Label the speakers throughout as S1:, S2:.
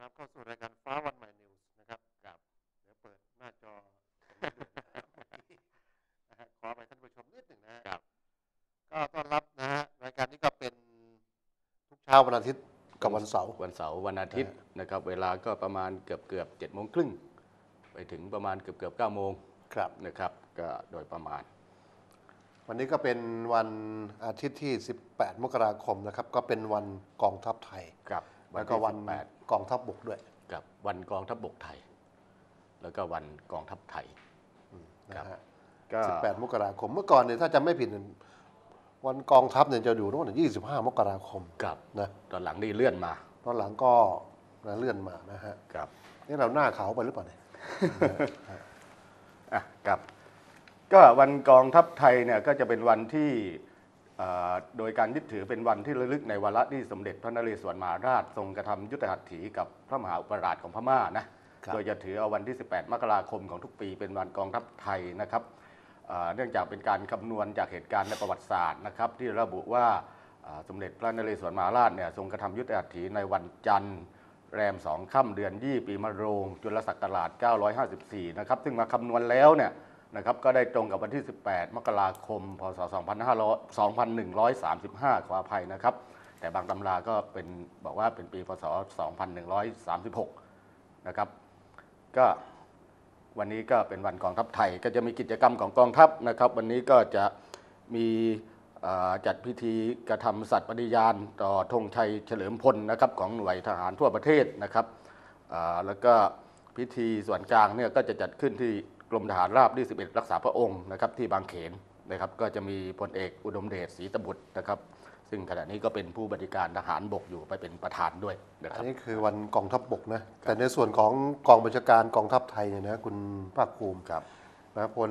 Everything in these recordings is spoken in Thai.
S1: รับเข้าสู่รายการฟ้าวันใหม่นิวส์นะครับกับเดี๋ยวเปิดหน้าจอนะฮะขอไปท่านผู้ชมนิดหนึ่งนะฮะ
S2: ครับ
S1: ก็ต้อนรับนะฮะรายการนี้ก็เป็นทุกเช้าวันอาทิตย์กับวันเสาร์
S2: วันเสาร์วันอาทิตย์นะครับ เวลาก็ประมาณเกือบเกือบเจ็ดโมงครึ่งไปถึงประมาณเกือบเกือบเก้าโมง
S1: ครับ
S2: นะครับ ก็โดยประมาณ
S1: วันนี้ก็เป็นวันอาทิตย์ที่ 18 มกราคมนะครับ ก็เป็นวันกองทัพไทย
S2: ครับ
S1: แล้วก็วัน
S2: แปด
S1: กองทัพบกด้วย
S2: กับวันกองทัพบกไทย แล้วก็วันกองทัพไทย
S1: นะฮะ
S2: ก็
S1: 18 มกราคมเมื่อก่อนเนี่ยถ้าจำไม่ผิดเนี่ยวันกองทัพเนี่ยจะอยู่ตั้งแต่25มกราคม
S2: กับ
S1: นะ
S2: ตอนหลังนี่เลื่อนมา
S1: ตอนหลังก็นะเลื่อนมานะฮะ
S2: กับ
S1: นี่เราหน้าขาวไปหรือเปล่าเนี่ย
S2: อะกับ ก็วันกองทัพไทยเนี่ยก็จะเป็นวันที่เอ่อ โดยการยึดถือเป็นวันที่ระลึกในวาระที่สมเด็จพระนเรศวรมหาราชทรงกระทำยุทธหัตถีกับพระมหาอุปราชของพม่านะครับโดยจะถือเอาวันที่ 18 มกราคมของทุกปีเป็นวันกองทัพไทยนะครับเอ่อเนื่องจากเป็นการคำนวณจากเหตุการณ์ในประวัติศาสตร์นะครับ ที่ระบุว่าเอ่อสมเด็จพระนเรศวรมหาราชเนี่ยทรงกระทำยุทธหัตถีในวันจันทร์แรมสองค่ำเดือนยี่ปีมะโรงจุลศักราช 954 นะครับ ซึ่งมาคำนวณแล้วเนี่ย นะครับก็ได้ตรงกับวันที่ 18 มกราคม พศ 2500 2135 ขออภัยนะครับ แต่บางตำราก็เป็นบอกว่าเป็นปีพศ 2136 นะครับ ก็วันนี้ก็เป็นวันกองทัพไทย ก็จะมีกิจกรรมของกองทัพนะครับ วันนี้ก็จะมีจัดพิธีกระทำสัตย์ปฏิญาณ ต่อธงชัยเฉลิมพลนะครับของหน่วยทหารทั่วประเทศนะครับแล้วก็พิธีส่วนกลางเนี่ยก็จะจัดขึ้นที่ กรมทหารราบที่11 รักษาพระองค์นะครับที่บางเขนนะครับก็จะมีพลเอกอุดมเดชศรีตบุตรนะครับซึ่งขณะนี้ก็เป็นผู้บริการทหารบกอยู่ไปเป็นประธานด้วยนะค
S1: อั
S2: รั
S1: น
S2: บ
S1: นี้คือวันกองทัพบกนะแต่ในส่วนของกองบัญชาการกองทัพไทยเนี่ยนะคุณภาคภูมิ
S2: ครับ
S1: นะพล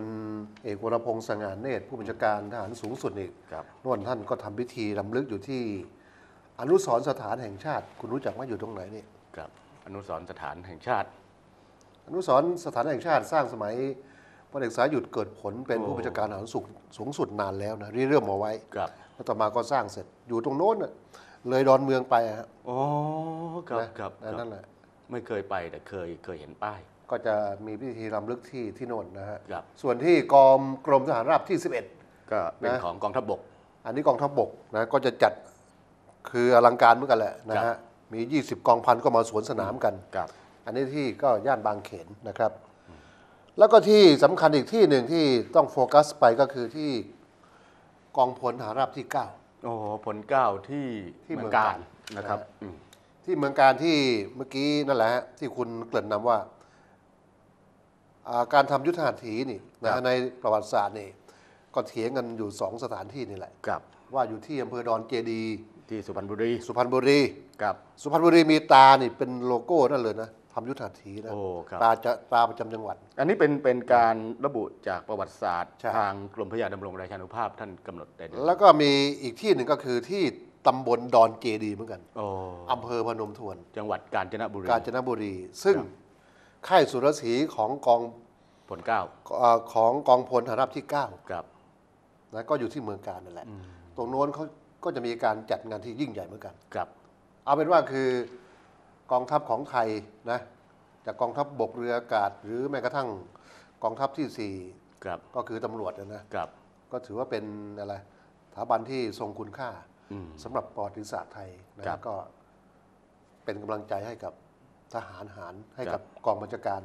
S1: เอกวรพงษ์สง่าเนตรผู้บัญชาการทหารสูงสุดอีก
S2: ครับ
S1: นวนท่านก็ทำพิธีรำลึกอยู่ที่ อนุสรณ์สถานแห่งชาติ คุณรู้จักว่าอยู่ตรงไหนนี่
S2: ครับ อนุสรณ์สถานแห่งชาติ
S1: อนุสรณ์สถานแห่งชาติสร้างสมัยพลเอกสายุทธเกิดผลเป็น
S2: โอ้
S1: ผู้บัญชาการทหารสูงสูงสุดนานแล้วนะริเริ่มมาไว้
S2: ครับ
S1: แล้วต่อมาก็สร้างเสร็จอยู่ตรงโน้นน่ะเลยดอนเมืองไปอะฮะ
S2: อ๋อครับ
S1: นะครับ
S2: ครับ
S1: นั่นแหละ
S2: ไม่เคยไปแต่เคยเคยเห็นป้าย
S1: ก็จะมีพิธีรำลึกที่ที่โน่นนะฮะ
S2: ครับ
S1: ส่วนที่กองกรมทหารราบที่ 11
S2: ก็เป็น
S1: นะ
S2: ของกองทัพบก
S1: อันนี้กองทัพบกนะก็จะจัดคืออลังการเหมือนกันแหละนะ
S2: ครั
S1: ฮะ
S2: บ
S1: มี 20 กองพันก็มาสวนสนามกัน
S2: ครับ
S1: อันนี้ที่ก็ย่านบางเขนนะครับ แล้วก็ที่สำคัญอีกที่หนึ่งที่ต้องโฟกัสไปก็คือที่กองพลทหารราบที่ 9
S2: โอ้โหผลเกล้าที่
S1: ที่
S2: เมื
S1: เมื
S2: อ
S1: องง
S2: กา
S1: การร
S2: นะครับ
S1: นะฮะ
S2: อืม
S1: ที่เมืองการที่เมื่อกี้นั่นแหละฮะที่คุณเกริ่นนำว่าอ่าการทำยุทธหัตถีนี่นะฮะในประวัติศาสตร์นี่ก็เถียงกันอยู่สองสถานที่นี่แหละ
S2: กับ
S1: ว่าอยู่ที่อำเภอดอนเจดีย์
S2: ที่สุพรรณบุรี
S1: สุพรรณบุรี
S2: กับ
S1: สุพรรณบุรีมีตานี่เป็นโลโก้นั่นเลยนะ ทำยุทธหัตถีนะ
S2: โอ้ครับ
S1: ตาจะตาประจำจังหวัด
S2: อันนี้เป็นเป็นการระบุจากประวัติศาสตร์
S1: ใช่
S2: ทางกรมพระยาดำรงราชานุภาพท่านกำหนดได้ด้วย
S1: แล้วก็มีอีกที่หนึ่งก็คือที่ตำบลดอนเจดีย์เหมือนกัน
S2: โอ้
S1: อำเภอพนมทวน
S2: จังหวัดกาญจนบุรี
S1: กาญจนบุรี ซึ่งค่ายสุรศรีของกอง
S2: ผลเกล้า
S1: เอ่อของกองพลทหารราบที่9
S2: กับ
S1: นะก็อยู่ที่เมืองการนั่นแหละ ตรงโน้นเขาก็จะมีการจัดงานที่ยิ่งใหญ่เหมือนกัน
S2: กับ
S1: เอาเป็นว่าคือ กองทัพของไทยนะจากกองทัพบกเรืออากาศ หรือแม้กระทั่งกองทัพที่สี่
S2: กับ
S1: ก็คือตำรวจนะนะ
S2: กับ
S1: ก็ถือว่าเป็นอะไรสถาบันที่ทรงคุณค่า
S2: อืม
S1: สำหรับประวัติศาสตร์ไทยนะครับก็เป็นกำลังใจให้กับทหารหารให้
S2: ครั
S1: กับ บกองบัญชาการ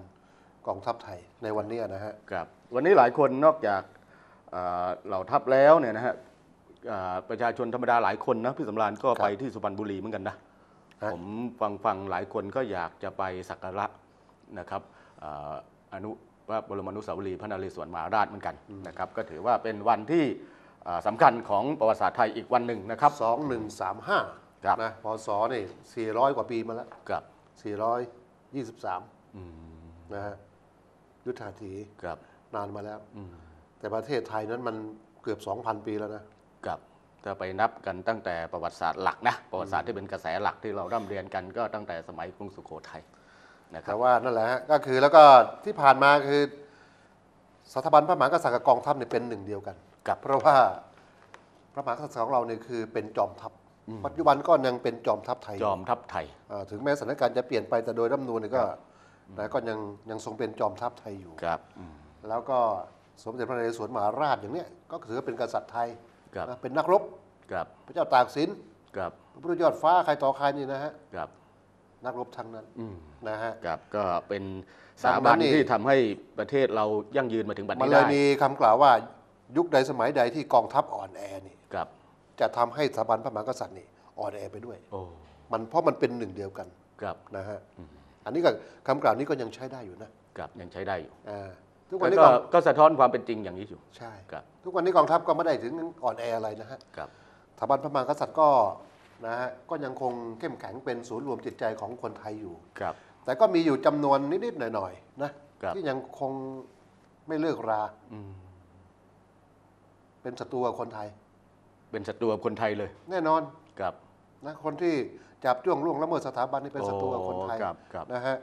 S1: กองทัพไทยในวันนี้นะฮะ
S2: ครับวันนี้หลายคนนอกจากเอ่อเหล่าทัพแล้วเนี่ยนะฮะเอ่อประชาชนธรรมดาหลายคนนะพี่สำราญก็
S1: ครับ
S2: ไปที่สุพรรณบุรีเหมือนกันนะ
S1: ฮะ
S2: ผมฟังฟังหลายคนก็อยากจะไปสักการะนะครับเอ่ออนุพระบรมอนุสาวรีย์พระนเรศวรมหาราชเหมือนกันนะครับ ก็ถือว่าเป็นวันที่เอ่อสำคัญของประวัติศาสตร์ไทยอีกวันหนึ่งนะครับ
S1: สองหนึ่งสามห้า
S2: ครับ
S1: นะพศนี่สี่ร้อยกว่าปีมาแล้ว
S2: กับ
S1: สี่ร้อยยี่สิบสาม
S2: อืม
S1: นะฮะยุทธหัตถี
S2: กับ
S1: นานมาแล้ว
S2: อืม
S1: แต่ประเทศไทยนั้นมันเกือบ 2,000 ปีแล้วนะ
S2: กับ ถ้าไปนับกันตั้งแต่ประวัติศาสตร์หลักนะประวัติศาสตร์ที่เป็นกระแสหลักที่เราร่ำเรียนกันก็ตั้งแต่สมัยกรุงสุโขทัยนะครั
S1: แต่
S2: บ
S1: ว่านั่นแหละฮะก็คือแล้วก็ที่ผ่านมาคือสถาบันพระมหากษัตริย์กับกองทัพเนี่ยเป็นหนึ่งเดียวกัน
S2: กับ
S1: เพราะว่าพระมหากษัตริย์ของเราเนี่ยคือเป็นจอมทัพปัจจุบันก็ยังเป็นจอมทัพไทย
S2: จอมทัพไทย
S1: อ่าถึงแม้สถานการณ์จะเปลี่ยนไปแต่โดยรัฐธรรมนูญเนี่ยก็นะก็ยังยังทรงเป็นจอมทัพไทยอยู่
S2: ครับอืม
S1: แล้วก็สมเด็จพระนเรศวรมหาราชอย่างเนี้ยก็ถือว่าเป็นกษัตริย์ไทย
S2: ครับ
S1: นะเป็นนักรบ
S2: ครับ
S1: พระเจ้าตากสิน
S2: ครับ
S1: พระพุทธยอดฟ้าใครต่อใครนี่นะฮะ
S2: ครับ
S1: นักรบทั้งนั้น
S2: อืม
S1: นะฮะ
S2: ครับก็เป็น
S1: ดั
S2: สาง
S1: นั้
S2: บัน
S1: นนี่
S2: ที่ทำให้ประเทศเรายั่งยืนมาถึงบัด
S1: มัน
S2: นี้
S1: เล
S2: ได้
S1: ยมีคำกล่าวว่ายุคใดสมัยใดที่กองทัพอ่อนแอนี่
S2: ครับ
S1: จะทำให้สถาบันพระมหากษัตริย์นี่อ่อนแอไปด้วย
S2: โอ้
S1: มันเพราะมันเป็นหนึ่งเดียวกัน
S2: ครับ
S1: นะฮะอันนี้ก็คำกล่าวนี้ก็ยังใช้ได้อยู่นะครับ
S2: ยังใช้ได้อยู่
S1: อ่า ทุกวัน
S2: แล้ว
S1: นี้
S2: ก็
S1: กอง
S2: ก็สะท้อนความเป็นจริงอย่างนี้อยู่
S1: ใช่
S2: ครับ
S1: ทุกวันนี้กองทัพก็ไม่ได้ถึงอ่อนแออะไรนะฮะ
S2: ครับ
S1: สถาบันพระมหากษัตริย์ก็นะฮะก็ยังคงเข้มแข็งเป็นศูนย์รวมจิตใจของคนไทยอยู่
S2: ครับ
S1: แต่ก็มีอยู่จำนวนนิดๆหน่อยๆนะครับที่ยังคงไม่เลิกรา
S2: อืม
S1: เป็นศัตรูกับคนไทย
S2: เป็นศัตรูกับคนไทยเลย
S1: แน่นอน
S2: ครับ
S1: นะคนที่จับจ้วงล่วงละเมิดสถาบันนี่เป็นศัตรูกับคนไทย
S2: โอ้ครับครับ
S1: นะฮะ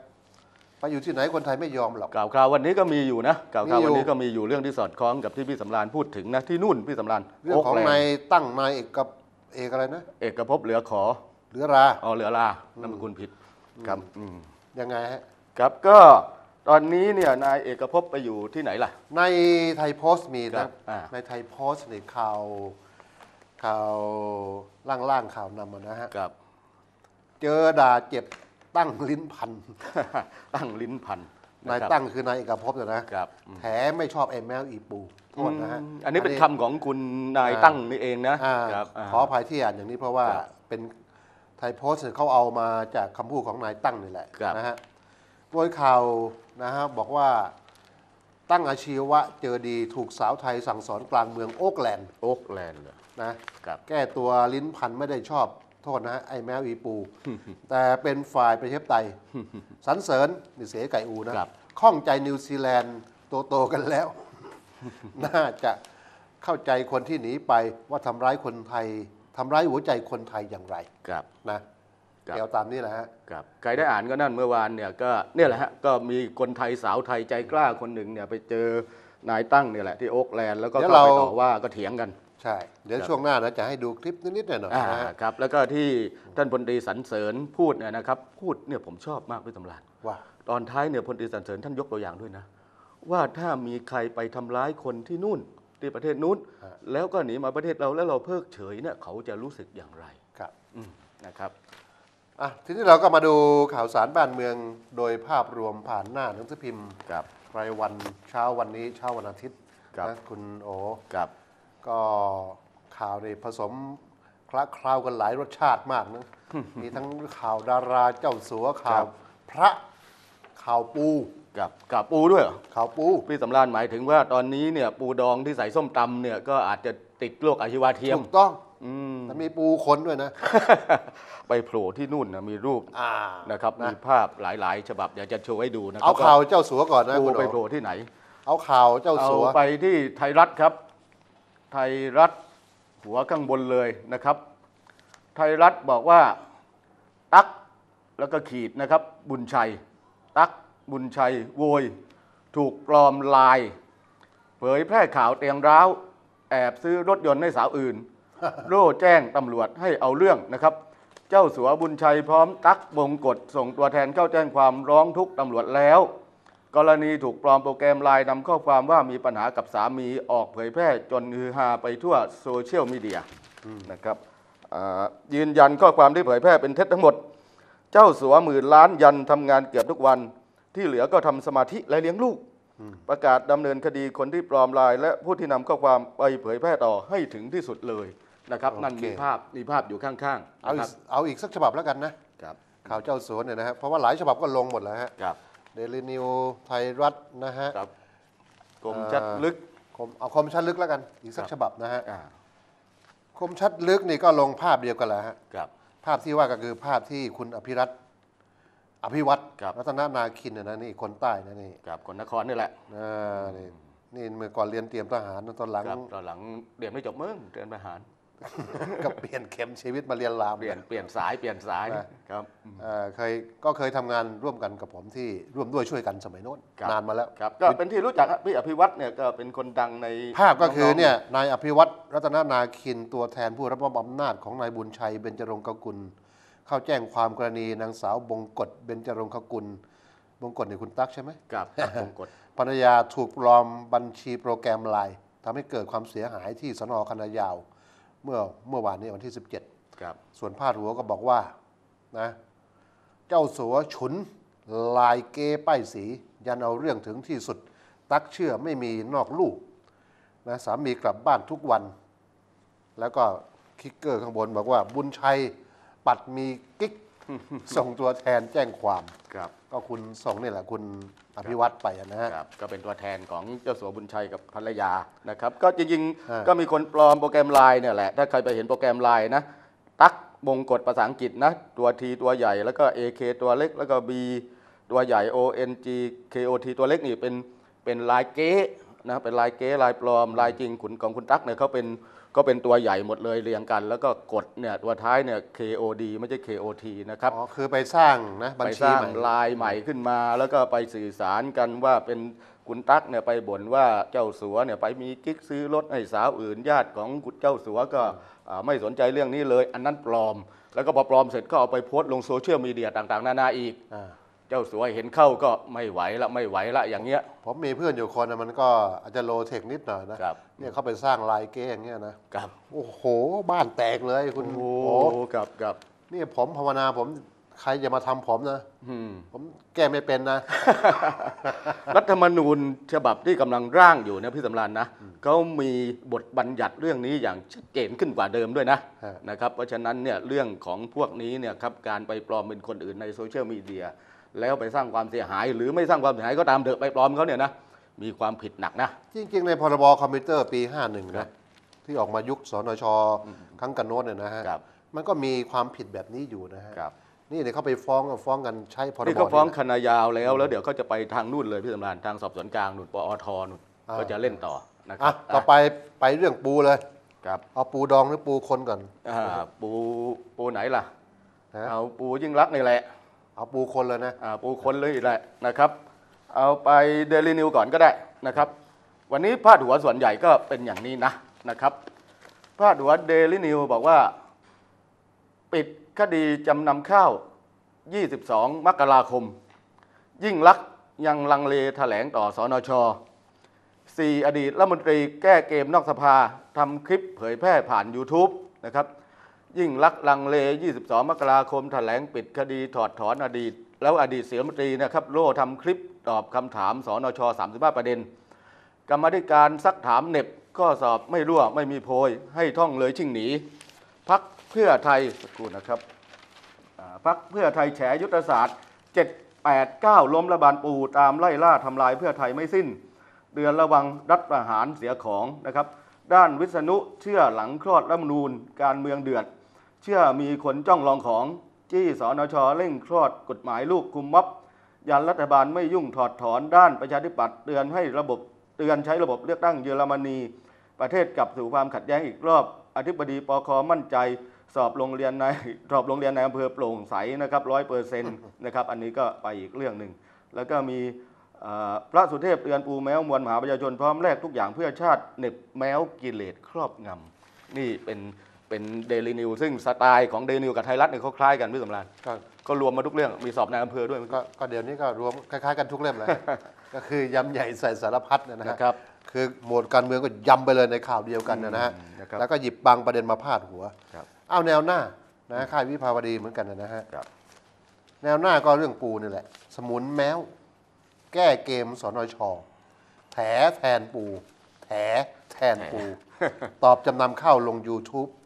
S1: ไปอยู่ที่ไหนคนไทยไม่ยอมหรอก
S2: กล่าวคราววันนี้ก็มีอยู่นะกล่าวคราว
S1: มีอยู่
S2: วันนี้ก็มีอยู่เรื่องที่สอดคล้องกับที่พี่สำราญพูดถึงนะที่นู่นพี่สำราญ
S1: เรื่องของ
S2: โกแลนด์
S1: นายตั้งนายเอกกับเอกอะไรนะ
S2: เอกภพเหลือขอ
S1: เหลือรา
S2: อ๋อเหลือลานามสกุลผิดครับอืม
S1: ยังไงฮะ
S2: ครับก็ตอนนี้เนี่ยนายเอกภพไปอยู่ที่ไหนล่ะ
S1: ในไทยโพสต์มี
S2: ครั
S1: นะ
S2: บอ่า
S1: ในไทยโพสต์ในข่าวข่าวล่างๆข่าวนำอะนะฮะ
S2: ครับ
S1: เจอด่าเจ็บ ตั้งลิ้นพัน
S2: ตั้งลิ้นพัน
S1: นายะ
S2: ครับ
S1: ตั้งคือนายเอกภพนะนะครับ แถไม่ชอบไอ้แมวอีปูโทษนะฮะ
S2: อืมอันนี้เป็นคำของคุณนาย
S1: อ่า
S2: ตั้งนี่เองนะ
S1: อ่า
S2: ครับา
S1: ขออภัยที่อ่านอย่างนี้เพราะว่า
S2: ครับ
S1: เป็นไทยโพสต์เขาเอามาจากคำพูดของนายตั้งนี่แหละ
S2: ครับ
S1: นะฮะโดยข่าวนะฮะบอกว่าตั้งอาชีวะเจอดีถูกสาวไทยสั่งสอนกลางเมืองโอ๊กแลนด์
S2: โอ๊กแลนด์เหรอ
S1: นะ ครับ แก้ตัวลิ้นพันไม่ได้ชอบ โทษนะฮะไอ้แมวอีปู แต่เป็นฝ่ายประชาธิปไตยสันเสริญนี่เสไก่อูนะครับข้องใจนิวซีแลนด์โตๆกันแล้ว น่าจะเข้าใจคนที่หนีไปว่าทำร้ายคนไทยทำร้ายหัวใจคนไทยอย่างไร
S2: ครับ
S1: นะครับเดี๋ยวตามนี้แหละฮะ
S2: ครับใครได้อ่านก็นั่นเมื่อวานเนี่ยก็เนี่ยแหละฮะก็มีคนไทยสาวไทยใจกล้าคนหนึ่งเนี่ยไปเจอนายตั้งเนี่ยแหละที่โอ๊กแลนด์แล้วก็
S1: เดี๋ยว
S2: เข้าไป
S1: เรา
S2: ต่อว่าก็เถียงกัน
S1: ใช่ เดี๋ยว
S2: ครับ
S1: ช่วงหน้านะจะให้ดูคลิปนิดๆหน่อย
S2: อ่า
S1: ๆนะฮะ
S2: ครับ แล้วก็ที่ท่านพลตรีสรรเสริญพูดเนี่ยนะครับ พูดเนี่ยผมชอบมากพี่ตำราน
S1: ว่า
S2: ตอนท้ายเนี่ยพลตรีสรรเสริญท่านยกตัวอย่างด้วยนะ ว่าถ้ามีใครไปทำร้ายคนที่นู่นที่ประเทศนู้น
S1: ฮะ
S2: แล้วก็หนีมาประเทศเราแล้วเราเพิกเฉยเนี่ยเขาจะรู้สึกอย่างไร
S1: ครับ
S2: อืมนะครับ
S1: อะทีนี้เราก็มาดูข่าวสารบ้านเมืองโดยภาพรวมผ่านหน้าหนังสือพิมพ์
S2: ครับ
S1: รายวันเช้าวันนี้เช้าวันอาทิตย์
S2: ครับ
S1: นะคุณโอ
S2: ครับ
S1: ก็ข่าวนี่ผสมคละเคล้ากันหลายรสชาติมากนะมีทั้งข่าวดาราเจ้าสัวข่าวพระข่าวปู
S2: กับกับปูด้วยเหรอ
S1: ข่าวปู
S2: พี่สำราญหมายถึงว่าตอนนี้เนี่ยปูดองที่ใส่ส้มตำเนี่ยก็อาจจะติดโรคอาชีวะเทียม
S1: ถูกต้อง
S2: อืม
S1: แต่มีปูคนด้วยนะ
S2: ไปโผล่ที่นู่นนะมีรูป
S1: อ่า
S2: นะครับ
S1: นะ
S2: มีภาพหลาย ๆ ฉบับอยากจะโชว์ให้ดูนะครั
S1: เอาข่าวเจ้าสัวก่อนนะ
S2: ปู
S1: คุณ
S2: ไป
S1: โอ
S2: โผล่ที่ไหน
S1: เอาข่าวเจ้า
S2: เอา
S1: สัว
S2: ไปที่ไทยรัฐครับ ไทยรัฐหัวข้างบนเลยนะครับ ไทยรัฐบอกว่าตักแล้วก็ขีดนะครับ บุญชัย ตักบุญชัยโวย ถูกปลอมลาย เผยแพร่ข่าวเตียงร้าว แอบซื้อรถยนต์ให้สาวอื่น โร่แจ้งตำรวจให้เอาเรื่องนะครับ เจ้าสัวบุญชัยพร้อมตักบงกฎส่งตัวแทนเข้าแจ้งความร้องทุกข์ตำรวจแล้ว กรณีถูกปลอมโปรแกรมไลน์นำข้อความว่ามีปัญหากับสามีออกเผยแพร่จนฮือฮาไปทั่วโซเชียลมีเดียนะครับอ่ายืนยันข้อความที่เผยแพร่เป็นเท็จทั้งหมด เจ้าสัวหมื่นล้านยันทำงานเกือบทุกวัน ที่เหลือก็ทำสมาธิและเลี้ยงลูก ประกาศดำเนินคดีคนที่ปลอมลายและผู้ที่นำข้อความไปเผยแพร่ต่อให้ถึงที่สุดเลยนะครับนั่น
S1: โอเค
S2: มีภาพมีภาพอยู่ข้างๆ
S1: เอา
S2: นะค
S1: อี
S2: รั
S1: ก
S2: บ
S1: เอาอีกสักฉบับแล้วกันนะ
S2: ครับ
S1: ข่าวเจ้าสัวเนี่ยนะฮะเพราะว่าหลายฉบับก็ลงหมดแล้วฮะ
S2: ครับ
S1: เดลินิวไทยรัฐนะฮะ
S2: ครับกรมชัดลึก
S1: คมเอาคมชัดลึกแล้วกัน อีกสัก
S2: ครับ
S1: ฉบับนะฮะ
S2: อ่า
S1: คมชัดลึกนี่ก็ลงภาพเดียวกันแหละฮะ
S2: ครับ
S1: ภาพที่ว่าก็คือภาพที่คุณอภิรัตน์อภิวัตร
S2: ครับ
S1: รัตนนาคินนะนะนี่คนใต้นะนี่
S2: ครับคนนครนี่แหละ
S1: อ่านี่นี่เมื่อก่อนเรียนเตรียมทหารนะตอนหลัง
S2: ครับตอนหลังเรียนไม่จบมึงเรียนทหาร
S1: ก็เปลี่ยนเข็มชีวิตมาเรียนราม
S2: เปลี่ยนเปลี่ยนสายเปลี่ยนสาย
S1: นะ
S2: ครับ
S1: เอ่อเคยก็เคยทำงานร่วมกันกับผมที่ร่วมด้วยช่วยกันสมัยโน้น
S2: ครับ
S1: นานมาแล้ว
S2: ครับก็เป็นที่รู้จักครับพี่อภิวัตเนี่ยก็เป็นคนดังใน
S1: ภาพก็คือ
S2: ๆ
S1: เนี่ยนายอภิวัตรรัตนนาคินตัวแทนผู้รับมอบอำนาจของนายบุญชัยเบญจรงคกุล เข้าแจ้งความกรณีนางสาวบงกฎเบญจรงคกุล บงกฎเนี่ยคุณตั๊กใช่ไหม
S2: ครับครับมงกฎ
S1: ภรรยาถูกปลอมบัญชีโปรแกรมไลน์ทำให้เกิดความเสียหายที่สนคณะยาว เมื่อเมื่อวานนี้วันที่ 17
S2: ครับ
S1: ส่วนพาดหัวก็บอกว่านะเจ้าสัวฉุนลายเก้ป้ายสี ยันเอาเรื่องถึงที่สุด ตักเชื่อไม่มีนอกลูกนะสามีกลับบ้านทุกวัน แล้วก็คิกเกอร์ข้างบนบอกว่าบุญชัยปัดมีกิ๊ก ส่งตัวแทนแจ้งความ
S2: ครับ
S1: ก็คุณส่งนี่แหละคุณอภิวัตรไปนะฮะ
S2: ครับก็เป็นตัวแทนของเจ้าสัวบุญชัยกับภรรยานะครับก็จริง
S1: อ่า
S2: ๆก็มีคนปลอมโปรแกรมไลน์เนี่ยแหละถ้าใครไปเห็นโปรแกรมไลน์นะตักมงกฎภาษาอังกฤษนะตัว T ตัวใหญ่แล้วก็ AK ตัวเล็กแล้วก็ B ตัวใหญ่ ONG KOT ตัวเล็กนี่เป็นเป็นลายเก๊นะเป็นลายเก๊ลายปลอมลายจริงขุนของคุณตั๊กเนี่ยเขาเป็น ก็เป็นตัวใหญ่หมดเลยเรียงกัน แล้วก็กดเนี่ยตัวท้ายเนี่ย KOD ไม่ใช่ KOT นะครับ
S1: อ๋อคือไปสร้างนะบัญ
S2: ไป
S1: ชี
S2: สร้าง
S1: ใหม่
S2: ลายใหม่ขึ้นมา แล้วก็ไปสื่อสารกันว่าเป็นคุณตั๊กเนี่ยไปบ่นว่าเจ้าสัวเนี่ยไปมีกิ๊กซื้อรถให้สาวอื่นญาติของคุณเจ้าสัวก็อ่าไม่สนใจเรื่องนี้เลย อันนั้นปลอม แล้วก็พอปลอมเสร็จก็เอาไปโพสต์ลงโซเชียลมีเดียต่างๆ นานาอีก
S1: อ่า
S2: เจ้าสัวเห็นเข้าก็ไม่ไหวละไม่ไหวละอย่างเงี้ย
S1: ผมมีเพื่อนอยู่คนนะมันก็อาจจะโลเทคนิดหน่อยนะครับ เนี่ยเขาไปสร้างลายเก้อย่างเงี้ยนะครับโอ้โห บ้านแตกเลยคุณ
S2: โอ้
S1: โอ้
S2: กับกับ
S1: นี่ผมภาวนาผมใครจะมาทำผมนะ
S2: อืม
S1: ผมแก้ไม่เป็นนะ
S2: รัฐธรรมนูญฉบับที่กำลังร่างอยู่นะพี่สำรานนะเขามีบทบัญญัติเรื่องนี้อย่างชัดเจนขึ้นกว่าเดิมด้วยนะ
S1: ฮะ
S2: นะครับเพราะฉะนั้นเนี่ยเรื่องของพวกนี้เนี่ยครับการไปปลอมเป็นคนอื่นในโซเชียลมีเดีย แล้วไปสร้างความเสียหาย หรือไม่สร้างความเสียหายก็ตามเถอะไปปลอมเขาเนี่ยนะมีความผิดหนักนะ
S1: จริง ๆ ในพรบคอมพิวเตอร์ปี 51 นะ ที่ออกมายุคสนชครั้งกันโน้นเนี่ยนะฮะ
S2: ครับ
S1: มันก็มีความผิดแบบนี้อยู่นะฮะ
S2: ครับ
S1: นี่เนี่ยเขาไปฟ้องก็ฟ้องกันใช้พรบ
S2: นี่ก็ฟ้อง
S1: นี่แหละ
S2: คณะยาวแล้วแล้วเดี๋ยวเขาจะไปทางนู่นเลยพี่สำรานทางสอบสวนกลางนู่นปอทนู่น
S1: อ่า
S2: ก็จะเล่นต่อนะค
S1: อะ
S2: รับ
S1: ต่อไปไปเรื่องปูเลย
S2: ครับ
S1: เอาปูดองหรือปูคนก่อน
S2: อ่าปูปูไหนล่ะ
S1: ฮะ
S2: เอาปูยิ่งรักษณ์นี่แหละ
S1: เอาปูคนเลยนะ
S2: อ่าปูคนเลยแหละนะครับ เอาไปเดลินิวก่อนก็ได้นะครับ วันนี้พาดหัวส่วนใหญ่ก็เป็นอย่างนี้นะนะครับพาดหัวเดลินิวบอกว่า ปิดคดีจำนำข้าว 22 มกราคม ยิ่งลักษณ์ยังลังเลแถลงต่อสอนชสี่อดีตรัฐมนตรีแก้เกมนอกสภาทำคลิปเผยแพร่ผ่าน YouTube นะครับ ยิ่งลักลังเล 22 มกราคมแถลงปิดคดีถอดถอนอดีต แล้วอดีตเสียมตรีนะครับโล่ทำคลิปตอบคำถามสนช 35 ประเด็น กรรมธิการซักถามเน็บข้อสอบไม่รั่วไม่มีโพย ให้ท่องเลยชิ่งหนีพักเพื่อไทยสักครู่นะครับพักเพื่อไทยแฉยุทธศาสตร์ 7 8 9 ล้มระบานปูตามไล่ล่าทำลายเพื่อไทยไม่สิ้น เดือนระวังรัฐประหารเสียของนะครับ ด้านวิษณุเชื่อหลังคลอดรัฐมนูญการเมืองเดือด เชื่อมีคนจ้องลองของจี้สนชเร่งคลอดกฎหมายลูกคุมม็อบยันรัฐบาลไม่ยุ่งถอดถอนด้านประชาธิปัตย์เตือนให้ระบบเตือนใช้ระบบเลือกตั้งเยอรมนี ประเทศกลับสู่ความขัดแย้งอีกรอบ อธิบดีปคมั่นใจ สอบโรงเรียนในสอบโรงเรียนในอำเภอโปร่งใสนะครับร้อยเปอร์เซ็นต์นะครับอันนี้ก็ไปอีกเรื่องหนึ่งแล้วก็มีพระสุเทพเตือนปูแมวมวลมหาประชาชนพร้อมแลกทุกอย่างเพื่อชาติเน็บแมวกิเลสครอบงำนี่เป็น เป็นเดลินิวซึ่งสไตล์ของเดลินิวกับไทยรัฐเนี่ยเขาคล้ายกันพี่สำราญ
S1: ก็
S2: ก็รวมมาทุกเรื่องมีสอบในอำเภอด้วย
S1: ก็ก็เดี๋ยวนี้ก็รวมคล้ายๆกันทุกเล่มเลย ก็คือยำใหญ่ใส่สารพัดนะฮะ
S2: นะครับ
S1: คือหมวดการเมืองก็ยำไปเลยในข่าวเดียวกันนะฮะ
S2: อืมนะครับ
S1: แล้วก็หยิบบางประเด็นมาพาดหัว
S2: ครับ
S1: เอาแนวหน้านะค่ายวิภาวดีเหมือนกันนะฮะ
S2: ครับ
S1: แนวหน้าก็เรื่องปูนี่แหละ สมุนแมว แก้เกมสนชแถแทนปู แถแทนปู ตอบจำนำเข้าลง YouTube
S2: ครับ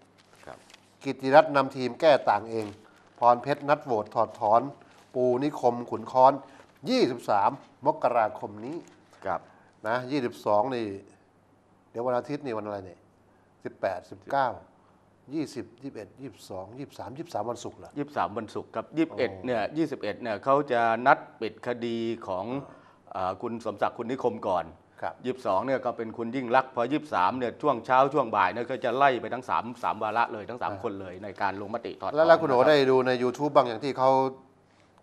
S1: กิตติรัตน์นำทีมแก้ต่างเอง พรเพชรนัดโหวตถอดถอน ปูนิคมขุนค้อน 23 มกราคมนี้
S2: ครับ
S1: นะ22 นี่ เดี๋ยววันอาทิตย์นี่วันอะไรเนี่ย18 19 20 21 22 23 23 วันศุกร์เหรอ
S2: ยี่สามวันศุกร์ครับยี่สิบเอ็ดเนี่ยยี่สิบเอ็ดเนี่ยเขาจะนัดปิดคดีของอาคุณสมศักดิ์คุณนิคมก่อน
S1: ครับ
S2: ยี่สิบสองเนี่ยก็เป็นคุณยิ่งรักษณ์พอยี่สิบสามเนี่ยช่วงเช้าช่วงบ่ายเนี่ยก็จะไล่ไปทั้งสามสามวาระเลยทั้งสามคนเลยในการลงมติถอดถอน
S1: แล้วแล้วคุณโอ
S2: นะครับ
S1: ได้ดูใน YouTube บางอย่างที่เขา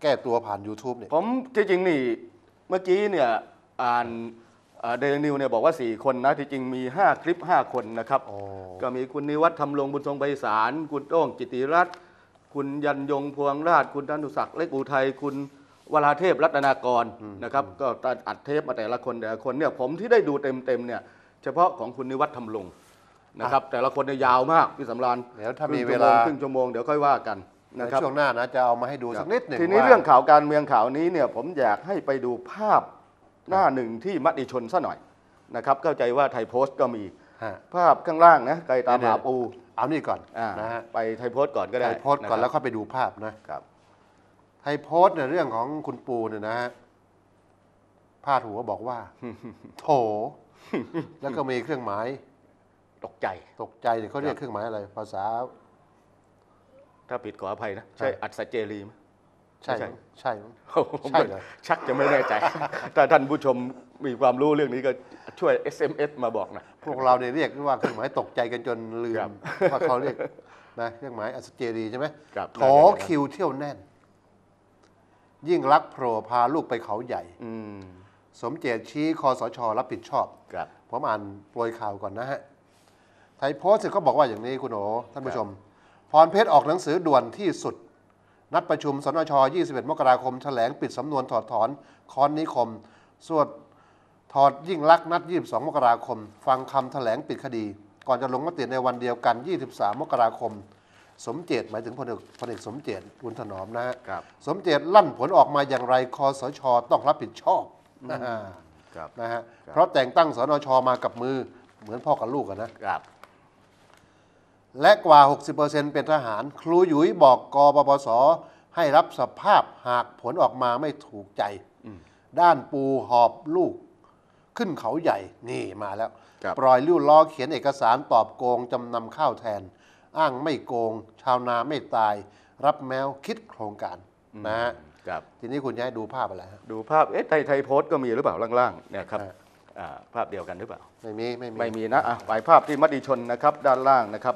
S1: แก้ตัวผ่าน YouTube เนี่ย
S2: ผมที่จริงนี่เมื่อกี้เนี่ยอ่านเดลินิวเนี่ยบอกว่า 4 คนนะที่จริงมี 5 คลิป 5 คนนะครับ
S1: โอ้
S2: ก็มีคุณนิวัฒน์ทำลงบุญทรงไพศาลคุณโต้งจิตติรัตน์คุณยันยงพวงราช คุณธนุศักดิ์เล็กอุทัยคุณ วราเทพรัตนากรนะครับก็อัดเทปมาแต่ละคนแต่ละคนเนี่ยผมที่ได้ดูเต็มๆเนี่ยเฉพาะของคุณนิวัฒน์ทำลงนะครับแต่ละคนเนี่ยยาวมากพี่สำราญ
S1: เดี๋ยวถ้ามี
S2: ค
S1: เว
S2: รึ่งชั่
S1: ลา
S2: โมงครึ่งชั่วโมงเดี๋ยวค่อยว่ากัน
S1: ใน
S2: นะครับ
S1: ช่วงหน้านะจะเอามาให้ดูสักนิดหนึ่ง
S2: ทีนี้
S1: ว่า
S2: เรื่องข่าวการเมืองข่าวนี้เนี่ยผมอยากให้ไปดูภาพหน้าหนึ่งที่มติชนซะหน่อยนะครับเข้าใจว่าไทยโพสต์ก็มี
S1: ฮะ
S2: ภาพข้างล่างนะไกลตาม
S1: เดี๋ยว
S2: หาปู
S1: เอานี่ก่อน
S2: อ่า
S1: นะฮะ
S2: ไปไทยโพสต์ก่อนก็ได้
S1: ไทยโพสต์ก่อน
S2: นะ
S1: แล้ว
S2: ครับ
S1: ค่อยไปดูภาพนะครับ ไทยโพสต์เนี่ยเรื่องของคุณปูเนี่ยนะฮะพาดหัวบอกว่า โถ แล้วก็มีเครื่องหมาย
S2: ตกใจ
S1: ตกใจเนี่ยเขาเรียกเครื่องหมายอะไร ภาษา
S2: ถ้าผิดขออภัยนะ ใช่
S1: ครับ
S2: อัศเจรีไหม
S1: ใช่
S2: ใช่
S1: มั้งใช่มั้ง
S2: ผม
S1: ใช่เหรอ
S2: ชักจะไม่แน่ใจ ถ้าท่านผู้ชมมีความรู้เรื่องนี้ก็ช่วย SMS มาบอกหนะ
S1: พวกเราเนี่ยเรียกว่าเครื่องหมายตกใจกันจนลื
S2: ครั
S1: ม
S2: บ
S1: ว่าเขาเรียกนะเครื่องหมายอัศเจรีใช่ไหม
S2: ครับ
S1: โถคิวเที่ยวแน่น ยิ่งรักษณ์โผล่พาลูกไปเขาใหญ่
S2: อืม
S1: สมเจตชี้คอสช รับผิดชอบ
S2: ครับ
S1: ผมอ่านโปรยข่าวก่อนนะฮะ ไทยโพสต์เขาบอกว่าอย่างนี้คุณโอท่านผู้ชม พรเพชรออกหนังสือด่วนที่สุด นัดประชุมสนช 21 มกราคม แถลงปิดสำนวนถอดถอนคอนนิคม สวดถอดยิ่งลักษณ์นัด 22 มกราคม ฟังคำแถลงปิดคดี ก่อนจะลงมติในวันเดียวกัน 23 มกราคม สมเจตหมายถึงพลเอกพลเอกสมเจตบุญถนอมนะฮะ
S2: ครับ
S1: สมเจตลั่นผลออกมาอย่างไรคอสชต้องรับผิดชอบนะฮะ
S2: ครับ
S1: นะฮะเพราะแต่งตั้งสนชมากับมือเหมือนพ่อกับลูกอะนะ
S2: ครับ
S1: และกว่า 60%เป็นทหาร ครูหยุยบอกกปปส ให้รับสภาพหากผลออกมาไม่ถูกใจ ด้านปูหอบลูก ขึ้นเขาใหญ่นี่มาแล้ว
S2: ครับ
S1: ปล่อยลิ้วล้อเขียนเอกสารตอบโกงจำนำข้าวแทน อ้างไม่โกง ชาวนาไม่ตาย รับแมวคิดโครงการนะฮะ
S2: ครับ
S1: ทีนี้คุณจะให้ดูภาพอะไรฮะ
S2: ดูภาพเอ๊ะไทยไทยโพสต์ก็มีหรือเปล่าล่างๆเนี่ยครับ
S1: ฮะ
S2: อ่าภาพเดียวกันหรือเปล่า
S1: ไม่มีไม่มี
S2: ไม่มีนะอะไปภาพที่มติชนนะครับด้านล่างนะครับ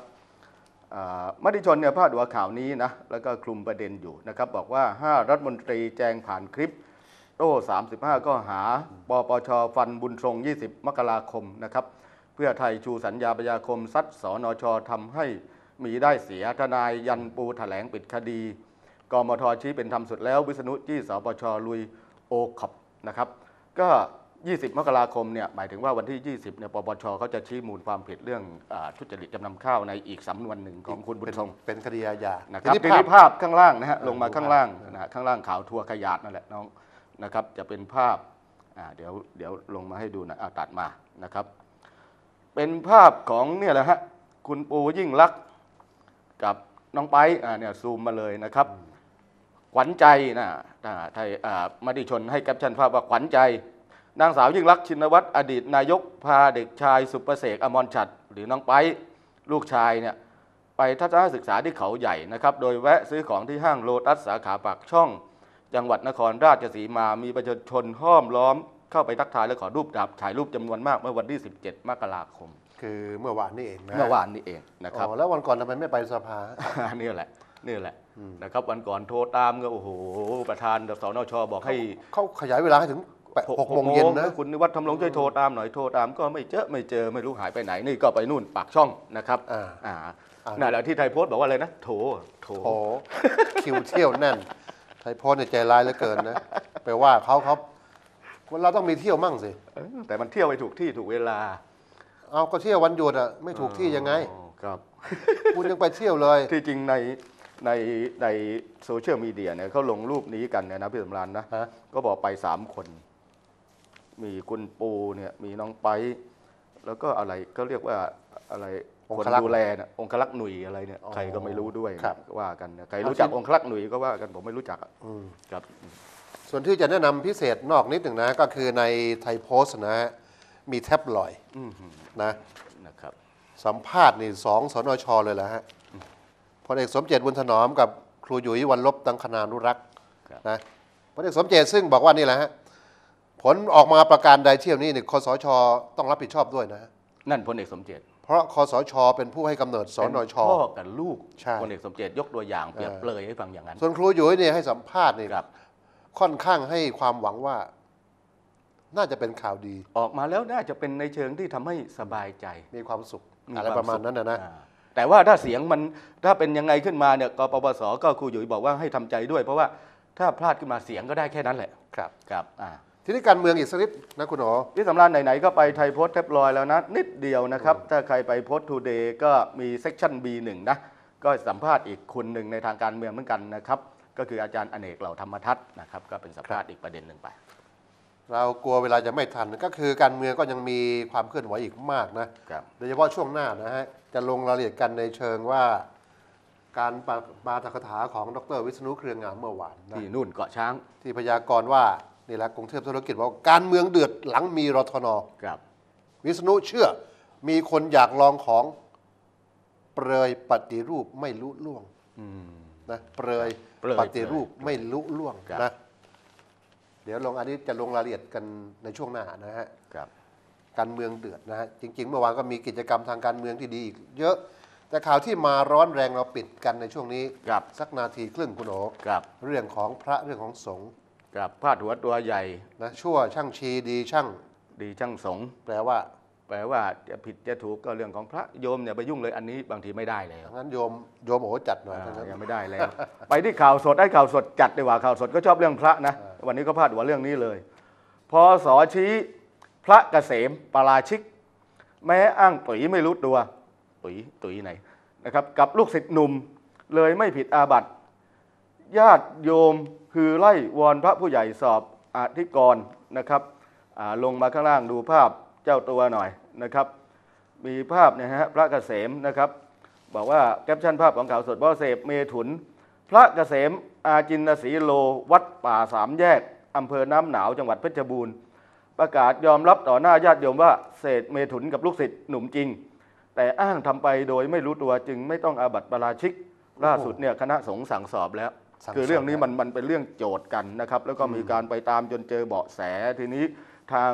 S2: อ่ามติชนเนี่ยพาดหัวข่าวนี้นะแล้วก็คลุมประเด็นอยู่นะครับบอกว่า 5 รัฐมนตรีแจงผ่านคลิปโต้35 ก็หาปปชฟันบุญทรง 20 มกราคมนะครับ เพื่อไทยชูสัญญาประยาคมซัดสนชทำให้ มีได้เสียทนายยันปูแถลงปิดคดีกมทชี้เป็นธรรมสุดแล้ว วิษณุจี้สปชลุยโอคอปนะครับ ก็ 20 มกราคมเนี่ยหมายถึงว่าวันที่ 20เนี่ยปปชเขาจะชี้มูลความผิดเรื่องอาทุจริตจำนำข้าวในอีกสำนวนหนึ่งของคุณบุญทรง
S1: เป็นคดีอาญา
S2: นะครับ
S1: ที
S2: ที
S1: นี้
S2: นี้
S1: ภาพ
S2: ภาพข้างล่างนะฮะลงมา
S1: ดู
S2: ข้างล่าง
S1: ภาพ
S2: นะฮะข้างล่างขาวทัวร์ขยาดนั่นแหละน้องนะครับจะเป็นภาพอ่าเดี๋ยวเดี๋ยวลงมาให้ดูนะอ่าตัดมานะครับ เป็นภาพของเนี่ยแหละฮะคุณปูยิ่งลักษณ์ กับน้องไปอ่าเนี่ยซูมมาเลยนะครับขวัญใจนะอ่าไทยอ่ามติชนให้แคปชั่นภาพว่าขวัญใจ นางสาวยิ่งลักษณ์ชินวัตรอดีตนายกพาเด็กชายสุประเสกอมรชัด หรือน้องไปลูกชายเนี่ยไปทัศนศึกษาที่เขาใหญ่นะครับ โดยแวะซื้อของที่ห้างโลตัสสาขาปากช่อง จังหวัดนครราชสีมามีประชาชนห้อมล้อมเข้าไปทักทายและขอรูปถ่ายรูปจำนวนมากเมื่อวันที่ 17 มกราคม
S1: คือเมื่อวานนี่เองนะ
S2: เมื่อวานนี้เองนะครับ
S1: อ๋อแล้ววันก่อนทำไมไม่ไปสภา
S2: นี่แหละนี่แหละนะครับวันก่อนโทรตามก็โอ้โหประธานสนชบอกให้
S1: เขาขยายเวลาให้ถึงแปดหกโมงเย็นนะ
S2: คุณนิวัฒน์ทำลงช่วยโทรตามหน่อยโทรตามก็ไม่เจอไม่เจอไม่รู้หายไปไหนนี่ก็ไปนู่นปากช่องนะครับ
S1: อ่า
S2: อ่า
S1: อ่า
S2: นั่นแหละที่ไทยโพสต์บอกว่าอะไรนะโถโถ
S1: โอ้โหคิวเที่ยวแน่น ไทยโพสต์เนี่ยใจร้ายเหลือเกินนะไปว่าเขาเขาคนเราต้องมีเที่ยวมั่งสิ
S2: เออแต่มันเที่ยวไปถูกที่ถูกเวลา
S1: เอาก็เที่ยววันหยุดอะไม่ถูกที่ยังไง
S2: อ๋อครับ
S1: คุณยังไปเที่ยวเลย
S2: ที่จริงในในในโซเชียลมีเดียเนี่ยเขาลงรูปนี้กันเนี่ยนะพี่สำรานนะ
S1: ฮะ
S2: ก็บอกไปสามคน มีคุณปูเนี่ย มีน้องไป แล้วก็อะไรก็เรียกว่าอะไร
S1: อง
S2: คน
S1: คลักษ์
S2: ดูแลเนี่ยองคลักษ์หนุ่ยอะไรเนี่ย
S1: อ๋อ
S2: ใครก็ไม่รู้ด้วย
S1: ครับ
S2: ว่ากันนะใคร
S1: เอา
S2: รู้จัก
S1: ที่
S2: องคลักษ์หนุ่ยก็ว่ากันผมไม่รู้จักอะ
S1: อืม
S2: ครับ
S1: ส่วนที่จะแนะนำพิเศษนอกนิดหนึ่งนะ ก็คือในไทยโพสต์นะ มีแท็บลอยด์
S2: อืมหืม
S1: นะ
S2: นะครับ
S1: สัมภาษณ์นี่สองสนชเลยแหละฮะพลเอกสมเจตบุญถนอมกับครูหยุยวันลบตังคณานุรักษ์
S2: ครับ
S1: นะพลเอกสมเจตซึ่งบอกว่านี่แหละฮะผลออกมาประการใดเที่ยวนี้เนี่ยคสชต้องรับผิดชอบด้วยนะ
S2: นั่นพลเอกสมเจต
S1: เพราะคสช เป็นผู้ให้กำเนิดสนช
S2: เป็นพ่อกับลูก
S1: ใช่
S2: พลเอกสมเจตยกตัวอย่างเปรียบเปรยให้ฟังอย่างนั้น
S1: ส่วนครูหยุยเนี่ยให้สัมภาษณ์นี่
S2: ครับ
S1: ค่อนข้างให้ความหวังว่า น่าจะเป็นข่าวดี
S2: ออกมาแล้วน่าจะเป็นในเชิงที่ทำให้สบายใจ
S1: มีความสุข
S2: มี
S1: อะไร
S2: คว
S1: ประมาณ
S2: สุข
S1: นั้นนะนะ
S2: อ่าแต่ว่าถ้าเสียงมันถ้าเป็นยังไงขึ้นมาเนี่ยกปปสก็ครูหยุยบอกว่าให้ทำใจด้วย เพราะว่าถ้าพลาดขึ้นมาเสียงก็ได้แค่นั้นแหละ
S1: ครับ
S2: ครับอ่า
S1: ทีนี้การเมืองอีกสักนิดนะคุณหนอ
S2: พี่สำรานไหน ๆ ก็ไปไทยโพสต์เทปลอยแล้วนะ นิดเดียวนะครับ ถ้าใครไปโพสต์ทูเดย์ก็มีเซ c ชัน B1 นะ ก็สัมภาษณ์อีกคนหนึ่งในทางการเมืองเหมือนกันนะครับ ก็คืออาจารย์อเนกเหล่าธรรมทัศน์นะครับ ก็เป็นสัมภาษณ์อีกประเด็นหนึ่งไป
S1: เรากลัวเวลาจะไม่ทันก็คือการเมืองก็ยังมีความเคลื่อนไหวอีกมากนะ
S2: ครับ
S1: โดยเฉพาะช่วงหน้านะฮะจะลงรายละเอียดกันในเชิงว่า การปาปาฐกถาของดรวิษณุเครืองามเมื่อวานนะ
S2: ที่นู่นเกาะช้าง
S1: ที่พยากรณ์ว่านี่แหละกรุงเทพธุรกิจบอกว่าการเมืองเดือดหลังมีรทน
S2: ครับ
S1: วิษณุเชื่อมีคนอยากลองของเปรยปฏิรูปไม่ลุล่วง
S2: อืม
S1: นะเปรย
S2: เปรย
S1: ปฏิรูปไม่ลุล่วง
S2: ครับ
S1: นะ เดี๋ยวลงอันนี้จะลงรายละเอียดกันในช่วงหน้านะฮะ
S2: ครับ
S1: การเมืองเดือดนะฮะจริง ๆ เมื่อวานก็มีกิจกรรมทางการเมืองที่ดีอีกเยอะ แต่ข่าวที่มาร้อนแรงเราปิดกันในช่วงนี้
S2: ครับ
S1: สักนาทีครึ่งคุณโอ
S2: ครับ
S1: เรื่องของพระเรื่องของสงฆ์
S2: ครับพาดหัวตัวใหญ่
S1: นะชั่วช่างชีดีช่าง
S2: ดีช่างสงฆ์
S1: แปลว่า
S2: แปลว่าจะผิดจะถูกก็เรื่องของพระโยมเนี่ยไปยุ่งเลยอันนี้บางทีไม่ได้แล้ว
S1: งั้นโยมโยมโอจัดหน่อย
S2: อ่า
S1: ทั้งนั้น
S2: ยังไม่ได้แล้ว ไปที่ข่าวสดได้ข่าวสดจัดดีกว่าข่าวสดก็ชอบเรื่องพระนะ วันนี้ก็พาดหัวเรื่องนี้เลยพอสอชี้พระเกษมปาราชิก แม้อ้างตุ๋ยไม่รู้ตัวตุ๋ยตุ๋ยไหนนะครับกับลูกศิษย์หนุ่มเลยไม่ผิดอาบัติ ญาติโยมคือไล่วอนพระผู้ใหญ่สอบอธิกรณ์นะครับอ่าลงมาข้างล่างดูภาพเจ้าตัวหน่อยนะครับ มีภาพเนะฮะพระเกษมนะครับ บอกว่าแคปชั่นภาพของข่าวสดพ่อเสพเมถุน พระเกษมอาจินสีโลวัดป่าสามแยกอำเภอน้ำหนาวจังหวัดเพชรบูรณ์ ประกาศยอมรับต่อหน้าญาติโยมว่าเศษเมถุนกับลูกศิษย์หนุ่มจริง แต่อ้างทำไปโดยไม่รู้ตัวจึงไม่ต้องอาบัติปาราชิก ล่าสุดเนี่ยคณะสงฆ์สั่งสอบแล้ว
S1: สั่ง
S2: คือเรื่องนี้
S1: สบ
S2: มันมันเป็นเรื่องโจทย์กันนะครับ แล้วก็มีการไปตามจนเจอเบาะแสทีนี้ทาง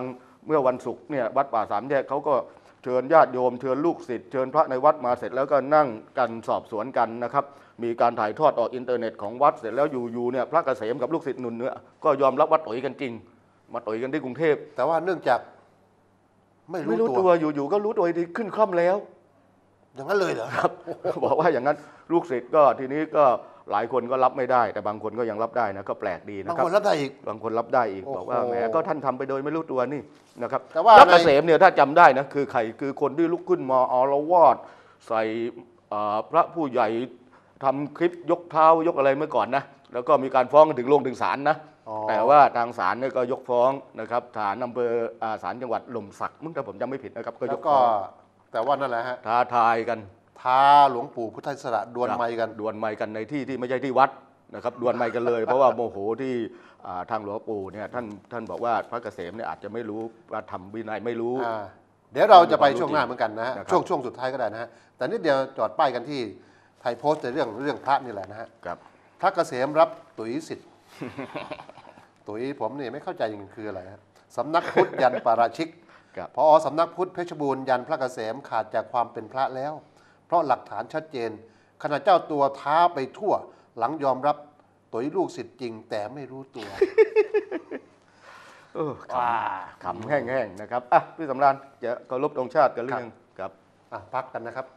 S2: เมื่อวันศุกร์เนี่ยวัดป่าสามแยกเขาก็เชิญญาติโยมเชิญลูกศิษย์เชิญพระในวัดมาเสร็จแล้วก็นั่งกันสอบสวนกันนะครับมีการถ่ายทอดออกอินเทอร์เน็ตของวัดเสร็จแล้วอยู่ๆเนี่ยพระเกษมกับลูกศิษย์หนุนเนี่ยก็ยอมรับว่าต่อยกันจริง มาต่อยกันที่กรุงเทพ
S1: แต่ว่าเนื่องจากไม่
S2: ไม่
S1: รู้
S2: รู้
S1: ตั
S2: ตัววอยู่ๆก็รู้ตัวอีกทีขึ้นคล่อมแล้ว
S1: อย่างนั้นเลยเหรอ
S2: ครับ บอกว่าอย่างนั้นลูกศิษย์ก็ทีนี้ก็หลายคนก็รับไม่ได้ แต่บางคนก็ยังรับได้นะก็แปลกดีนะ
S1: บาง
S2: ครับ
S1: คนรับได้อีก
S2: บางคนรับได้อีก
S1: โอ้โห
S2: บอกว่าแหมก็ท่านทำไปโดยไม่รู้ตัวนี่นะครับ
S1: แต่ว่า
S2: พระ
S1: ใน
S2: เกษมเนี่ยถ้าจำได้นะคือใครคือคนที่ลุกขึ้นมาอารวาสใส่เอ่อพระผู้ใหญ่ ทำคลิปยกเท้ายกอะไรเมื่อก่อนนะแล้วก็มีการฟ้องกันถึงลงถึงศาลนะ
S1: อ๋อ
S2: แต่ว่าทางศาลเนี่ยก็ยกฟ้องนะครับศาลอำเภออ่าศาลจังหวัดหล่มสักมึงถ้าผมจำไม่ผิดนะครับก็ย
S1: แล้ว
S2: ก
S1: ก็
S2: ฟ้อง
S1: แต่ว่านั่นแหละฮะ
S2: ท้าทายกัน
S1: ท้าหลวงปู่พุทธอิสระดวลไมค์กัน
S2: ดวลไมค์กันในที่ที่ไม่ใช่ที่วัดนะครับดวลไมค์กันเลย เพราะว่าโมโหที่อ่าทางหลวงปู่เนี่ยท่านท่านบอกว่าพระเกษมเนี่ยอาจจะไม่รู้ว่าทำวินัยไม่รู้
S1: อ่าเดี๋ยวเราจะไปช่วงหน้าเหมือนกันนะฮะ
S2: นะครับ
S1: ช่วงช่วงสุดท้ายก็ได้นะฮะแต่นิดเดียวจอดป้ายกันที่ ไทยโพสต์ในเรื่องเรื่องพระนี่แหละนะฮะ
S2: ครับ
S1: พระเกษมรับตุ๋ยสิทธิ์ ตุ๋ยผมนี่ไม่เข้าใจจริงๆคืออะไรฮะสำนักพุทธยันปาราชิก
S2: ครับ
S1: พอสำนักพุทธเพชรบูรณ์ยันพระเกษมขาดจากความเป็นพระแล้ว เพราะหลักฐานชัดเจนขณะเจ้าตัวท้าไปทั่ว หลังยอมรับตุ๋ยลูกศิษย์จริง แต่ไม่รู้ตัว
S2: เออขำขำแห้งๆนะครับอะพี่สำรานจะเคารพธงชาติกันเรื่องครับ
S1: อะพักกันนะครับ